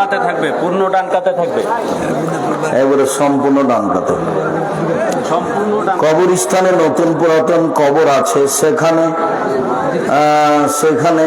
কাতে থাকবে পূর্ণ ডান কাতে থাকবে? এবারে সম্পূর্ণ ডান কাতে কবরস্থানে নতুন পুরাতন কবর আছে। সেখানে সেখানে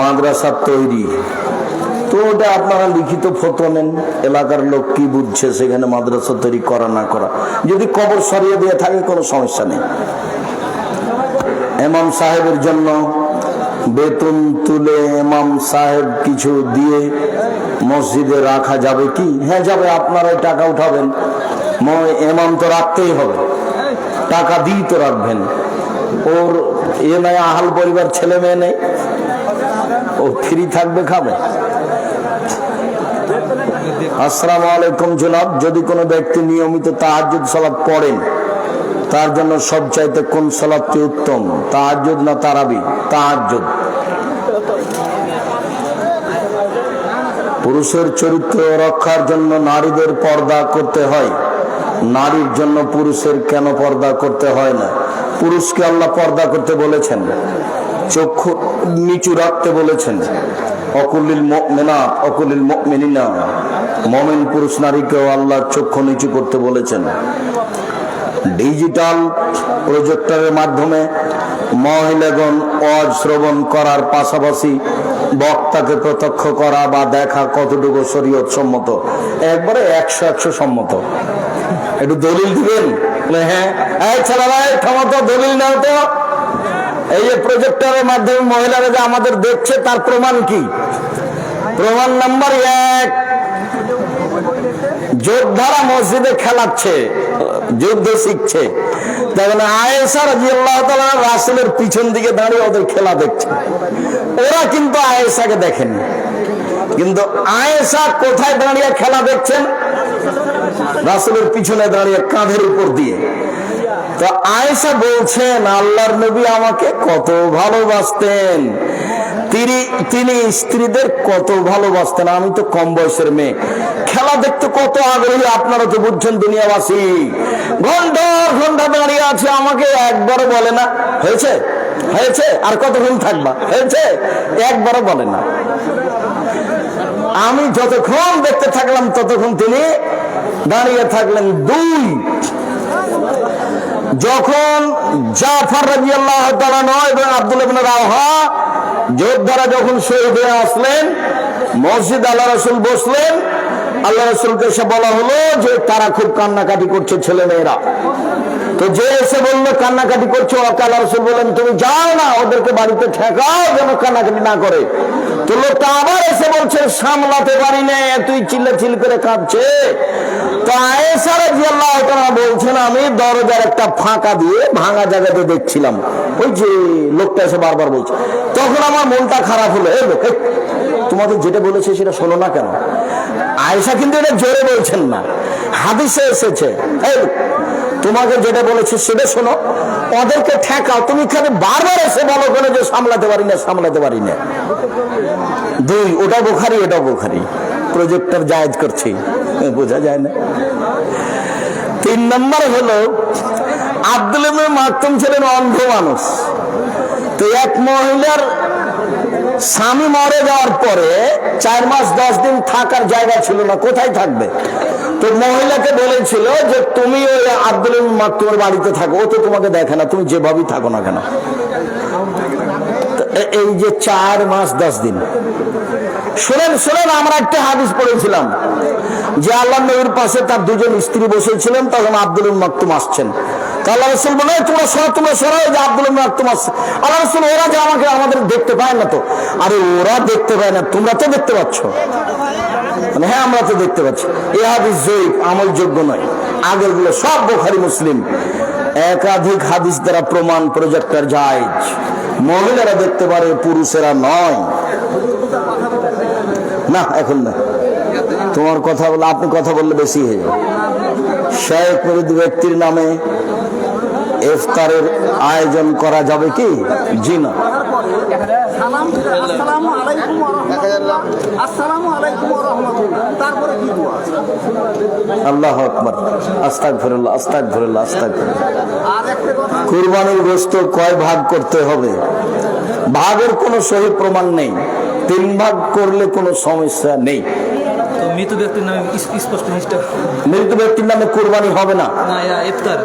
মাদ্রাসা তৈরি। তো ওটা আপনারা লিখিত ফটো নেন এলাকার লোক কি বুঝছে সেখানে মাদ্রাসা তৈরি করা না করা। যদি কবর সরিয়ে দিয়ে থাকে কোনো সমস্যা নেই। এমাম সাহেবের জন্য বেতন তুলে এমাম সাহেব কিছু দিয়ে মসজিদে রাখা যাবে কি? হ্যাঁ যাবে আপনারাই টাকা উঠাবেন। এমাম তো রাখতেই হবে। টাকা দিই তো রাখবেন। ওর এ নাই, আহাল পরিবার, ছেলে মেয়ে নেই। ও ফ্রি থাকবে খাবে। আসসালামু আলাইকুম জনাব। যদি কোনো ব্যক্তি নিয়মিত তাহাজ্জুদ সালাত পড়েন তার জন্য সবচাইতে কোন সালাদটি উত্তম? তাহাজ্জুদ না তারাবি? তাহাজ্জুদ। পুরুষের চরিত্র রক্ষার জন্য নারীদের পর্দা করতে হয়। নারীর জন্য পুরুষের কেন পর্দা করতে হয় না? পুরুষকে আল্লাহ পর্দা করতে বলেছেন। চক্ষু নিচু রাখতে বলেছেন। অকুলিল মেনা অকুলিল মেনিনা মমেন পুরুষ নারীকেও আল্লাহ চক্ষু নিচু করতে বলেছেন। ডিজিটাল প্রজেক্টরের মাধ্যমে মহিলাগণ অজ শ্রবণ করার পাশাপাশি বক্তাকে প্রত্যক্ষ করা বা দেখা কতটুকু শরীয়ত সম্মত? একবারে একশো একশো সম্মত। একটু দলিল দিবেন? হ্যাঁ। ছেলেরা এই ক্ষমতা দলিল নাও তো। এই যে প্রজেক্টরের মাধ্যমে মহিলারা যে আমাদের দেখছে, তার প্রমাণ কি? প্রমাণ নাম্বার এক, যোদ্ধারা মসজিদে খেলাচ্ছে। যুদ্ধ শিখছে। রাসেলের পিছন দিকে দাঁড়িয়ে ওদের খেলা দেখছে। ওরা কিন্তু আয়েশাকে দেখেনি। কিন্তু আয়েশা কোথায় দাঁড়িয়ে খেলা দেখছেন? রাসেলের পিছনে দাঁড়িয়ে কাঁধের উপর দিয়ে। তো আয়েশা বলছেন, আল্লাহর নবী আমাকে কত ভালোবাসতেন। তিনি তিনি স্ত্রীদের কত ভালোবাসতেন? আমি তো কম বয়সের মেয়ে। খেলা দেখতে কত আগ্রহী আপনারা তো বুঝছেন দুনিয়াবাসী। ঘণ্টা ঘণ্টা দাঁড়িয়ে আছে, আমাকে একবারও বলে না। হয়েছে? হয়েছে? আর কতক্ষণ থাকবা? হয়েছে? একবারও বলে না। আমি যতক্ষণ দেখতে থাকলাম, ততক্ষণ তিনি দাঁড়িয়ে থাকলেন দুই। যখন জাফর রাজি আল্লাহ এবং আব্দুল ইবনে যোদ্ধারা যখন শহীদ হয়ে আসলেন, মসজিদ আল্লাহ রসুল বসলেন, আল্লাহ রসুলকে এসে বলা হলো যে তারা খুব কান্নাকাটি করছে ছেলে মেয়েরা তো যে এসে বলল, কান্নাকাটি করছে? আল্লাহ রসুল বললেন, তুমি যাও না, ওদেরকে বাড়িতে ঠেকাও যেন কান্নাকাটি না করে। তো লোকটা আবার এসে বলছে, সামলাতে পারি না, তুই চিল্লা চিল করে কাঁদছে। তো আয়েশা রাদিয়াল্লাহু তাআলা বলছেন, আমি দরজার একটা ফাঁকা দিয়ে ভাঙা জায়গাতে দেখছিলাম। ওই যে লোকটা এসে বারবার বলছে, তখন আমার মনটা খারাপ হলো। এই লোক তোমাদের যেটা বলেছে সেটা শোনো না কেন? আয়েশা কিন্তু এটা জোরে বলছেন না, হাদিসে এসেছে। এই তোমাকে যেটা বলেছে সেটা শোনো, ওদেরকে ঠেকাও, তুমি খালি বারবার এসে বলো কেন যে সামলাতে পারি না, সামলাতে পারি না। দুই, ওটা বোখারি এটা বোখারি প্রজেক্টর জায়েজ করছি। বোঝা যায় না। তিন নম্বর হলো, আব্দুল মাকতুম ছিলেন অন্ধ মানুষ। তো এক মহিলার স্বামী মরে যাওয়ার পরে চার মাস, দশ দিন থাকার জায়গা ছিল না, কোথায় থাকবে? তো মহিলাকে বলেছিল যে, তুমি ওই আব্দুল ইবনে মাকতুমের বাড়িতে থাকো, ও তো তোমাকে দেখে না, তুমি যেভাবেই থাকো না কেন? এই যে চার মাস, দশ দিন। শোনেন শোনেন, আমরা একটা হাদিস পড়েছিলাম। যে আল্লাহ নবীর পাশে তার দুজন স্ত্রী বসেছিলেন, তখন আব্দুল মাকতুম আসছেন দেখতে পায় ওরা দেখতে পায় না, তোমরা তো দেখতে পাচ্ছ। মানে হ্যাঁ আমরা তো দেখতে পাচ্ছি। এ হাদিস আমলযোগ্য নয়। আগেরগুলো মুসলিম। একাধিক হাদিস দ্বারা প্রমাণ প্রজেক্টর যায় মহিলারা দেখতে পারে, পুরুষেরা নয়। না, এখন না। তোমার কথা বলে আপনি কথা বললে বেশি হয়ে যাবে। শেখ মরিদ ব্যক্তির নামে ইফতারের আয়োজন করা যাবে কি? জি না। আল্লাহ আকবর। আস্তাক ফিরুল্লাহ আস্তাক ফিরুল্লাহ আস্তাক কুরবানির গোস্ত কয় ভাগ করতে হবে? ভাগের কোনো সহি প্রমাণ নেই। তিন ভাগ করলে কোনো সমস্যা নেই। তো মৃত ব্যক্তির নামে স্পষ্ট মৃত ব্যক্তির নামে কোরবানি হবে না। ইফতার।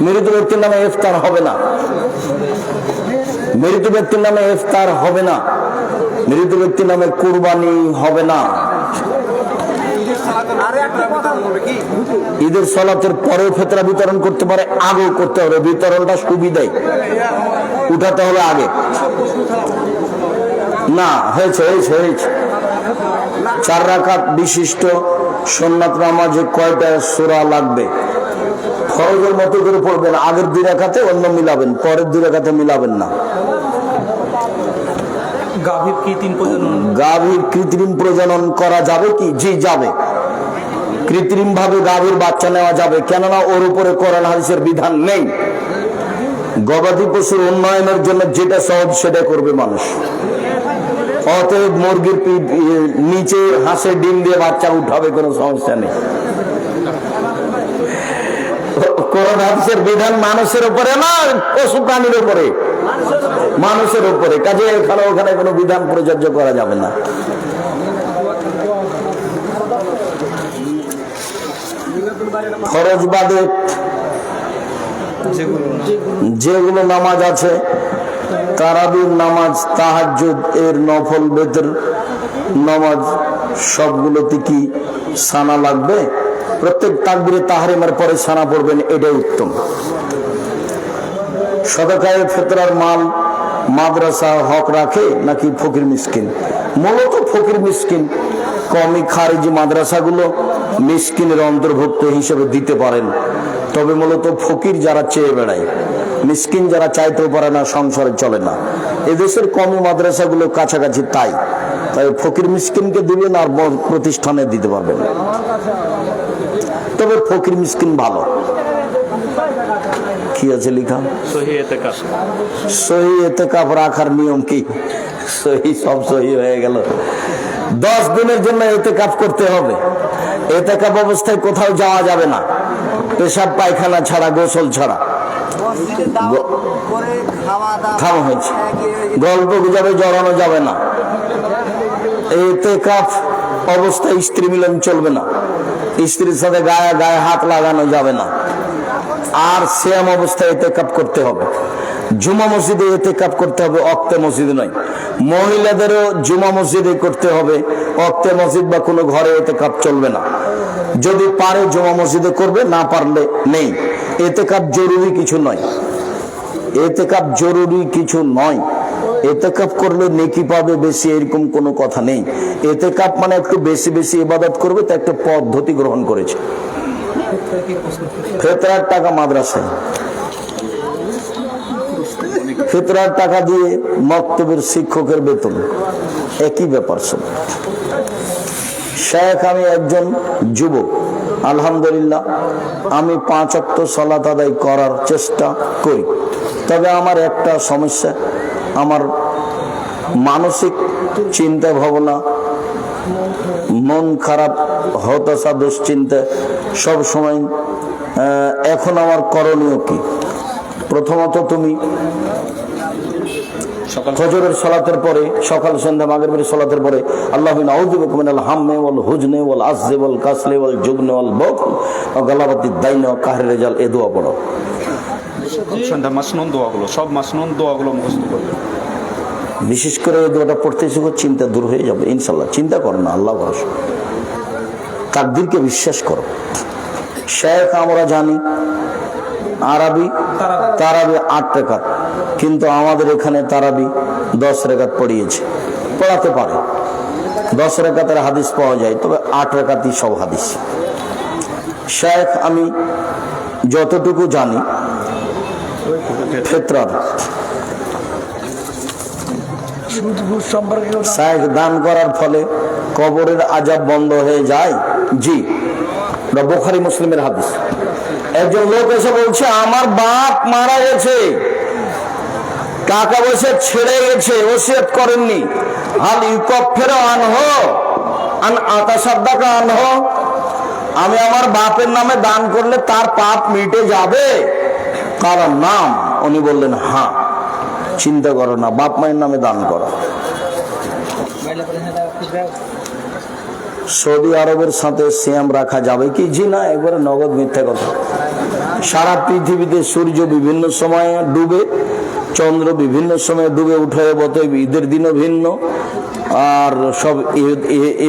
মৃত ব্যক্তির নামে ইফতার হবে না। মৃত ব্যক্তির নামে ইফতার হবে না। মৃত ব্যক্তির নামে কুরবানি হবে না। ঈদের সলাতের পরেও ফেতরা বিতরণ করতে পারে আগেও করতে হবে। বিতরণটা সুবিধাই উঠাতে হবে আগে। না হয়েছে হয়েছে হয়েছে। চার রাকাত বিশিষ্ট সোননাথ নামাজে কয়টা সোরা লাগবে? ফরজের মতো করে পড়বেন আগের দুই রাখাতে অন্য মিলাবেন পরের দুই রাখাতে মিলাবেন না। গাভীর কৃত্রিম প্রজনন। করা যাবে কি? জি যাবে। কৃত্রিম ভাবে গাভীর বাচ্চা নেওয়া যাবে কেননা ওর উপরে কোরআন হাদিসের বিধান নেই। গবাদি পশুর উন্নয়নের জন্য যেটা সহজ সেটা করবে মানুষ। অতএব মুরগির নিচে হাঁসের ডিম দিয়ে বাচ্চা উঠাবে কোনো সমস্যা নেই। হাদিসের বিধান মানুষের উপরে না, পশু প্রাণীর উপরে? মানুষের উপরে। কাজে এখানে ওখানে কোনো বিধান প্রযোজ্য করা যাবে না। ফরজ বাদে যেগুলো নামাজ আছে তারাবির নামাজ, তাহাজ্জুদ, এর নফল, বেতর নামাজ সবগুলোতে কি সানা লাগবে? প্রত্যেক তাকবিরে তাহারিমার পরে সানা পড়বেন, এটাই উত্তম। সদকায় ফেতরার মাল মাদ্রাসা হক রাখে নাকি ফকির মিসকিন? মূলত ফকির মিসকিন কমি খারিজি মাদ্রাসাগুলো মিসকিনের অন্তর্ভুক্ত হিসেবে দিতে পারেন। তবে মূলত ফকির যারা চেয়ে বেড়ায়। মিসকিন যারা চাইতেও পারে না সংসারে চলে না। এদেশের কমি মাদ্রাসাগুলো কাছাকাছি তাই। তাই ফকির মিসকিনকে দিবেন আর বড় প্রতিষ্ঠানে দিতে পারবেন। তবে ফকির মিসকিন ভালো। কি আছে লিখা? সহি এতে এতেকাপ রাখার নিয়ম কি? সহি সব সহি হয়ে গেল। দশ দিনের জন্য এতেকাপ করতে হবে। এতেকাপ অবস্থায় কোথাও যাওয়া যাবে না। পেশাব পায়খানা ছাড়া গোসল ছাড়া। খাওয়া হয়েছে। গল্প গুজবে জড়ানো যাবে না। এতেকাপ অবস্থায় স্ত্রী মিলন চলবে না। স্ত্রীর সাথে গায়ে গায়ে হাত লাগানো যাবে না। আর শ্যাম অবস্থায় এতে কাপ করতে হবে। জুমা মসজিদে এতে কাপ করতে হবে অক্তে মসজিদে নয়। মহিলাদেরও জুমা মসজিদে করতে হবে। অক্তে মসজিদ বা কোনো ঘরে এতে কাপ চলবে না। যদি পারে জুমা মসজিদে করবে না পারলে নেই। এতে কাপ জরুরি কিছু নয়। এতে কাপ জরুরি কিছু নয়। এতে কাপ করলে নেকি পাবে বেশি, এরকম কোনো কথা নেই। এতে কাপ মানে একটু বেশি বেশি ইবাদত করবে, তা একটা পদ্ধতি গ্রহণ করেছে। ফেতরার টাকা মাদ্রাসায়। ফেতরার টাকা দিয়ে মক্তবের শিক্ষকের বেতন। একই ব্যাপার শেখ, আমি একজন যুবক। আলহামদুলিল্লাহ, আমি পাঁচ অক্ট সলাত আদায় করার চেষ্টা করি। তবে আমার একটা সমস্যা, আমার মানসিক চিন্তা ভাবনা মন খারাপ, হতাশা, দুশ্চিন্তা সব সময় এখন আমার করণীয় কি? প্রথমত তুমি ফজরের সলাতের পরে সকাল সন্ধ্যা মাগের বাড়ি সলাতের পরে আল্লাহ আউযু বিকা মিনাল হাম্মে ওয়াল হুজনে ওয়াল আসজে ওয়াল কাসলে ওয়াল জুগনে ওয়াল বখল ওয়া গালাবাতি দাইন ওয়া কাহরে রেজাল এ দোয়া পড়ো। সন্ধ্যা মাসনুন দোয়াগুলো সব মাসনুন দোয়াগুলো মুখস্থ করবে। বিশেষ করে এই দোয়াটা পড়তে শিখো চিন্তা দূর হয়ে যাবে ইনশাল্লাহ চিন্তা করো না আল্লাহ ভরসা। তাকদিরকে বিশ্বাস করো। শেখ আমরা জানি, আরবি, তারাবি আট রেখাত। কিন্তু আমাদের এখানে তারাবি দশ রেখাত পড়িয়েছে, পড়াতে পারে। দশ রেখাতের হাদিস পাওয়া যায়, তবে আট রেখাতই সব হাদিস। শেখ আমি যতটুকু জানি ফেতরার শায়েখ দান করার ফলে কবরের আজাব বন্ধ হয়ে যায়? জি। বোখারি মুসলিমের হাদিস। একজন লোক এসে বলছে, আমার বাপ মারা গেছে। টাকা পয়সা ছেড়ে গেছে, ওসিয়ত করেননি। হাল ইউকফের আনহ, আন আতা সাদ্দাকা আনহ। আমি আমার বাপের নামে দান করলে তার পাপ মিটে যাবে? কারণ নাম। উনি বললেন হ্যাঁ চিন্তা করো না, বাপ মায়ের নামে দান করো। সৌদি আরবের সাথে সিয়াম রাখা যাবে কি? জি না একবারে নগদ মিথ্যা কথা। সারা পৃথিবীতে সূর্য বিভিন্ন সময়ে ডুবে, চন্দ্র বিভিন্ন সময়ে ডুবে উঠে, অতএব ঈদের দিনও ভিন্ন, আর সব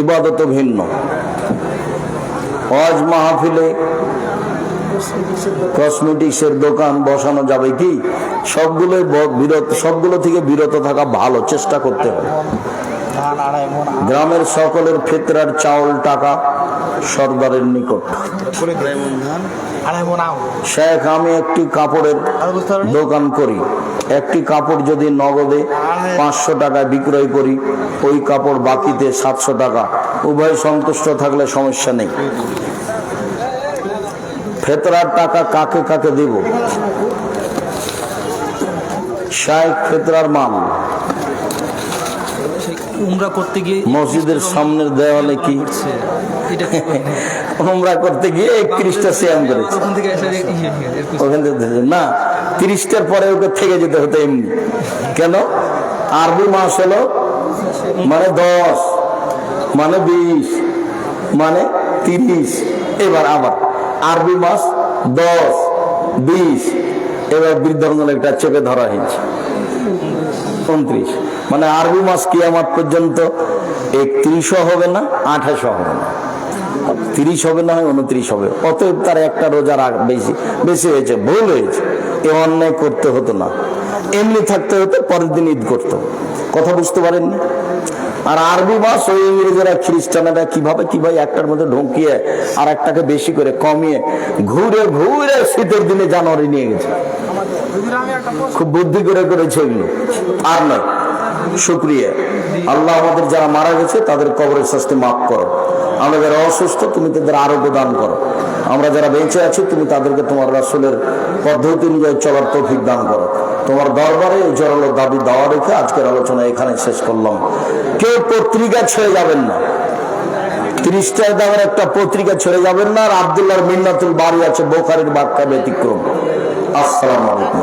ইবাদতও ভিন্ন। হজ মাহফিলে কসমেটিক্সের দোকান বসানো যাবে কি? সবগুলো বিরত, সবগুলো থেকে বিরত থাকা ভালো, চেষ্টা করতে হবে। গ্রামের সকলের ফেতরার চাউল টাকা সর্দারের নিকট। শেখ, আমি একটি কাপড়ের দোকান করি। একটি কাপড় যদি নগদে পাঁচশো টাকায় বিক্রয় করি, ওই কাপড় বাকিতে সাতশো টাকা। উভয় সন্তুষ্ট থাকলে সমস্যা নেই। ফেতরার টাকা কাকে কাকে দেব? শায়েখ ফেতরার মাল উমরা করতে গিয়ে মসজিদের সামনের দেওয়ালে কি? উমরা করতে গিয়ে একত্রিশটা সিয়াম করেছে। ওখান থেকে এসে ইয়ে, না তিরিশটার পরে ওকে থেকে যেতে হতো এমনি। কেন? আরবি মাস হলো মানে দশ মানে বিশ মানে তিরিশ এবার আবার। আরবি মাস দশ বিশ এবার বৃদ্ধঙ্গল একটা চেপে ধরা হয়েছে। উনত্রিশ। মানে আরবি মাস কিয়ামাত পর্যন্ত একত্রিশও হবে না, আঠাশও হবে না। তিরিশ হবে না হয় উনত্রিশ হবে। অতএব তার একটা আগ বেশি বেশি হয়েছে, ভুল হয়েছে। এ অন্যায় করতে হতো না। এমনি থাকতে হতো, পরের দিন ঈদ করতো। কথা বুঝতে পারেননি? আর আরবি মাস ওই ইংরেজেরা, খ্রিস্টানেরা কীভাবে কি ভাই একটার মধ্যে ঢুকিয়ে আর একটাকে বেশি করে কমিয়ে ঘুরে ঘুরে শীতের দিনে জানুয়ারি নিয়ে গেছে। খুব বুদ্ধি করে করেছে এগুলো। আর নয়। শুক্রিয়া। আল্লাহ আমাদের যারা মারা গেছে, তাদের কবরের শাস্তি মাফ করো। আমরা যারা অসুস্থ, তুমি তাদের আরোগ্য দান করো। আমরা যারা বেঁচে আছি, তুমি তাদেরকে তোমার রাসুলের পদ্ধতি অনুযায়ী চলার তৌফিক দান করো। তোমার দরবারে এই জোরালো দাবি দেওয়া রেখে আজকের আলোচনা এখানে শেষ করলাম। কেউ পত্রিকা ছেড়ে যাবেন না। তিরিশটার দামের একটা পত্রিকা ছেড়ে যাবেন না, আর আবদুল্লাহ মিন্নাতুল বাড়ি আছে, বোখারের বাক্যা ব্যতিক্রম। আসসালামু আলাইকুম